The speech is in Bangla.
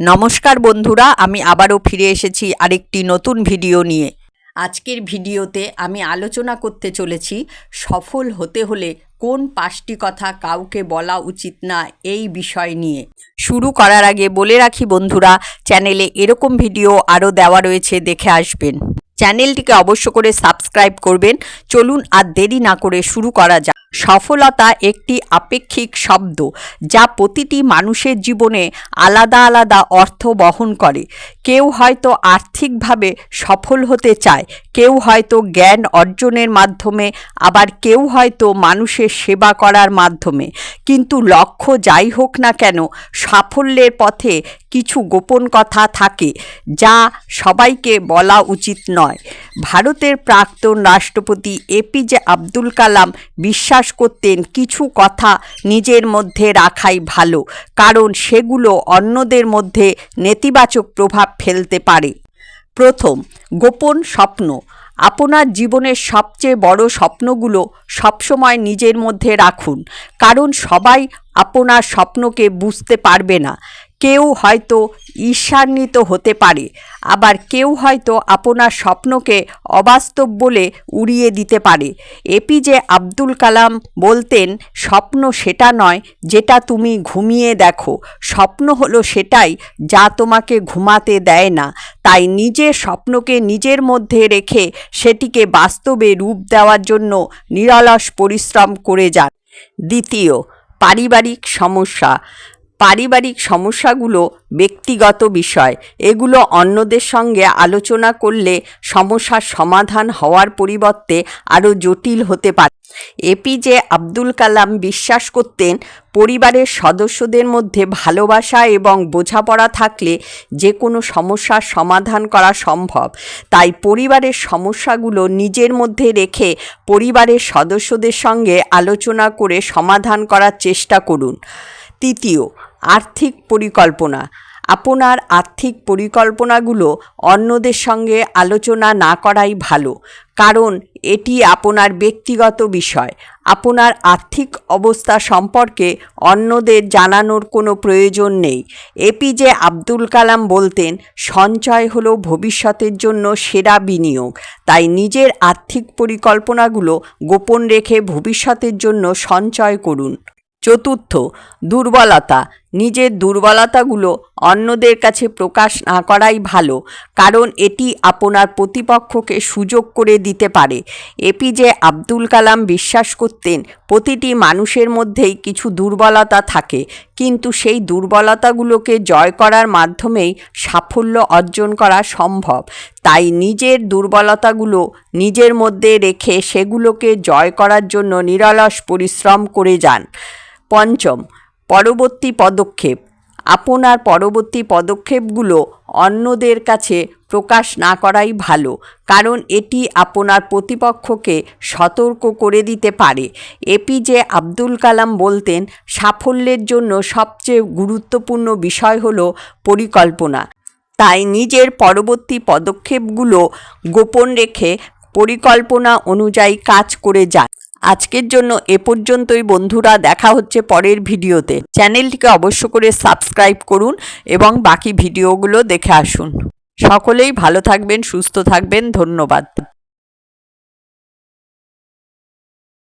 নমস্কার বন্ধুরা, আমি আবারও ফিরে এসেছি আরেকটি নতুন ভিডিও নিয়ে। আজকের ভিডিওতে আমি আলোচনা করতে চলেছি সফল হতে হলে কোন পাঁচটি কথা কাউকে বলা উচিত না এই বিষয় নিয়ে। শুরু করার আগে বলে রাখি বন্ধুরা, চ্যানেলে এরকম ভিডিও আরও দেওয়া রয়েছে, দেখে আসবেন। চ্যানেলটিকে অবশ্য করে সাবস্ক্রাইব করবেন। চলুন আর দেরি না করে শুরু করা যাক। সফলতা একটি আপেক্ষিক শব্দ যা প্রতিটি মানুষের জীবনে আলাদা আলাদা অর্থ বহন করে। কেউ হয়তো আর্থিকভাবে সফল হতে চায়, কেউ হয়তো জ্ঞান অর্জনের মাধ্যমে, আবার কেউ হয়তো মানুষের সেবা করার মাধ্যমে। কিন্তু লক্ষ্য যাই হোক না কেন, সাফল্যের পথে কিছু গোপন কথা থাকে যা সবাইকে বলা উচিত নয়। ভারতের প্রাক্তন রাষ্ট্রপতি এপিজে আব্দুল কালাম বিশ্বাস করতেন কিছু কথা নিজের মধ্যে রাখাই ভালো, কারণ সেগুলো অন্যদের মধ্যে নেতিবাচক প্রভাব ফেলতে পারে। প্রথম, গোপন স্বপ্ন। আপনার জীবনের সবচেয়ে বড় স্বপ্নগুলো সবসময় নিজের মধ্যে রাখুন, কারণ সবাই আপনার স্বপ্নকে বুঝতে পারবে না। কেউ হয়তো ঈর্ষান্বিত হতে পারে, আবার কেউ হয়তো আপনার স্বপ্নকে অবাস্তব বলে উড়িয়ে দিতে পারে। এপিজে আব্দুল কালাম বলতেন, স্বপ্ন সেটা নয় যেটা তুমি ঘুমিয়ে দেখো। স্বপ্ন হলো সেটাই যা তোমাকে ঘুমাতে দেয় না। তাই নিজের স্বপ্নকে নিজের মধ্যে রেখে সেটিকে বাস্তবে রূপ দেওয়ার জন্য নিরলস পরিশ্রম করে যান। দ্বিতীয় পারিবারিক সমস্যা পারিবারিক সমস্যাগুলো ব্যক্তিগত বিষয়। এগুলো অন্যদের সঙ্গে আলোচনা করলে সমস্যার সমাধান হওয়ার পরিবর্তে আরও জটিল হতে পারে। এপিজে আব্দুল কালাম বিশ্বাস করতেন, পরিবারের সদস্যদের মধ্যে ভালোবাসা এবং বোঝাপড়া থাকলে যে কোনো সমস্যার সমাধান করা সম্ভব। তাই পরিবারের সমস্যাগুলো নিজের মধ্যে রেখে পরিবারের সদস্যদের সঙ্গে আলোচনা করে সমাধান করার চেষ্টা করুন। তৃতীয়, আর্থিক পরিকল্পনা। আপনার আর্থিক পরিকল্পনাগুলো অন্যদের সঙ্গে আলোচনা না করাই ভালো, কারণ এটি আপনার ব্যক্তিগত বিষয়। আপনার আর্থিক অবস্থা সম্পর্কে অন্যদের জানানোর কোনো প্রয়োজন নেই। এপিজে আব্দুল কালাম বলতেন, সঞ্চয় হলো ভবিষ্যতের জন্য সেরা বিনিয়োগ। তাই নিজের আর্থিক পরিকল্পনাগুলো গোপন রেখে ভবিষ্যতের জন্য সঞ্চয় করুন। চতুর্থ দুর্বলতা নিজের দুর্বলতাগুলো অন্যদের কাছে প্রকাশ না করাই ভালো, কারণ এটি আপনার প্রতিপক্ষকে সুযোগ করে দিতে পারে। এপিজে আব্দুল কালাম বিশ্বাস করতেন, প্রতিটি মানুষের মধ্যেই কিছু দুর্বলতা থাকে, কিন্তু সেই দুর্বলতাগুলোকে জয় করার মাধ্যমেই সাফল্য অর্জন করা সম্ভব। তাই নিজের দুর্বলতাগুলো নিজের মধ্যে রেখে সেগুলোকে জয় করার জন্য নিরলস পরিশ্রম করে যান। পঞ্চম পরবর্তী পদক্ষেপ। আপনার পরবর্তী পদক্ষেপগুলো অন্যদের কাছে প্রকাশ না করাই ভালো, কারণ এটি আপনার প্রতিপক্ষকে সতর্ক করে দিতে পারে। এপিজে আব্দুল কালাম বলতেন, সাফল্যের জন্য সবচেয়ে গুরুত্বপূর্ণ বিষয় হল পরিকল্পনা। তাই নিজের পরবর্তী পদক্ষেপগুলো গোপন রেখে পরিকল্পনা অনুযায়ী কাজ করে যান। আজকের জন্য এ পর্যন্তই বন্ধুরা, দেখা হচ্ছে পরের ভিডিওতে। চ্যানেলটিকে অবশ্য করে সাবস্ক্রাইব করুন এবং বাকি ভিডিওগুলো দেখে আসুন। সকলেই ভালো থাকবেন, সুস্থ থাকবেন, ধন্যবাদ।